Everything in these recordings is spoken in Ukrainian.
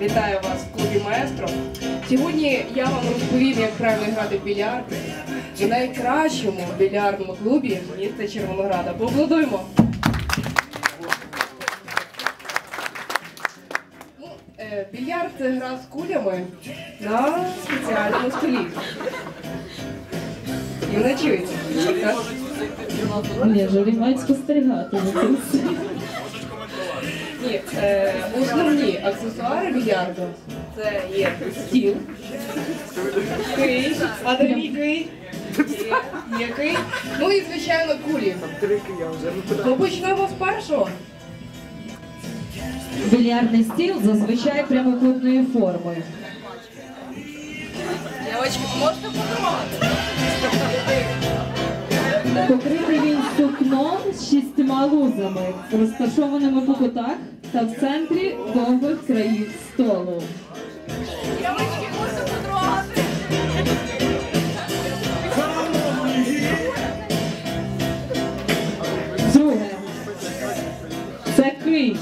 Вітаю вас в клубі Маестро. Сьогодні я вам розповім, як правильно грати в більярд у найкращому більярдному клубі міста Червонограда. Поаплодуємо! Ну, е, більярд це гра з кулями на спеціальному столі. І не чується. Ні, журі мають спостерігати. Ні, е, основні аксесуари більярду це є стіл, кий, а де кий? Є. Ну і звичайно кулі. Ну почнемо з першого. Більярдний стіл зазвичай прямокутної форми. Дівчатки, можете потримати? Покритий він сукном з шістьма лузами, розташованими по кутах та в центрі довгих країв столу. Друге. Це кий.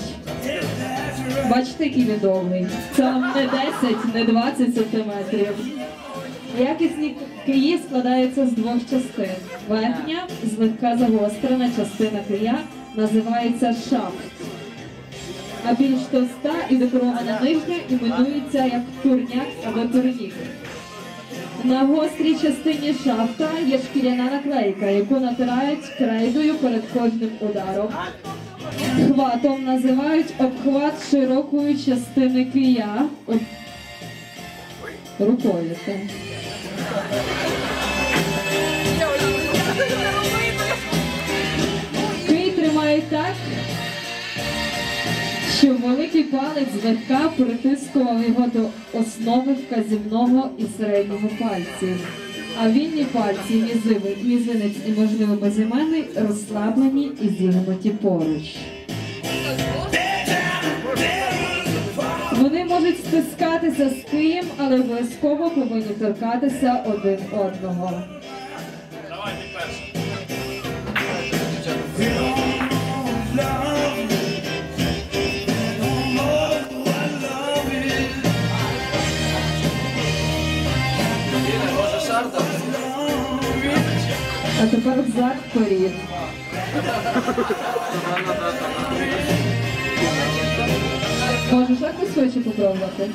Бачите, який він довгий. Це не 10, не 20 сантиметрів. Якісні киї складаються з двох частин. Верхня, злегка загострена частина кия називається шафт. А більш товста і декорована нижня іменується як турняк або турнік. На гострій частині шафта є шкіряна наклейка, яку натирають крейдою перед кожним ударом. Хватом називають обхват широкої частини кия. Рукою Кий тримають так, щоб великий палець злегка притискував його до основи вказівного і середнього пальців. А вільні пальці, мізинець і, можливо, безіменний розслаблені і зігнуті поруч. Можуть стискатися з києм, але обов'язково повинні торкатися один одного. А тепер взад вперед. Можеш так височі попробувати?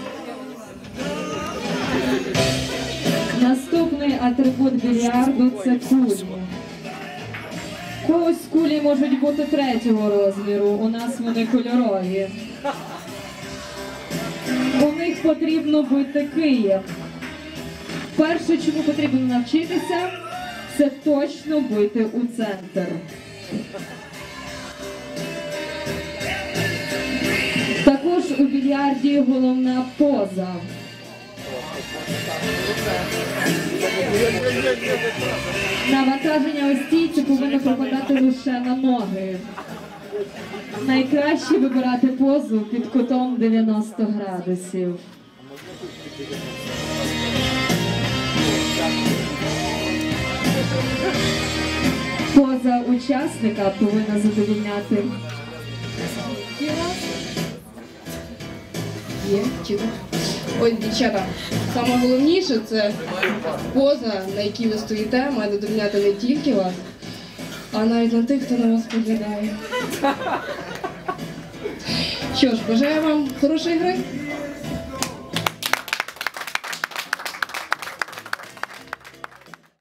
Наступний атрибут більярду це кулі. Когось кулі можуть бути третього розміру, у нас вони кольорові. У них потрібно бути києм. Перше, чому потрібно навчитися, це точно бити у центр. Більярді головна поза. Навантаження стійці повинно припадати лише на ноги. Найкраще вибирати позу під кутом 90 градусів. Поза учасника повинна задовільняти. Є, чітко. Ой, дівчата, саме головніше це поза, на якій ви стоїте, має додовляти не тільки вас, а навіть на тих, хто на вас поглядає. Що ж, бажаю вам хорошої гри.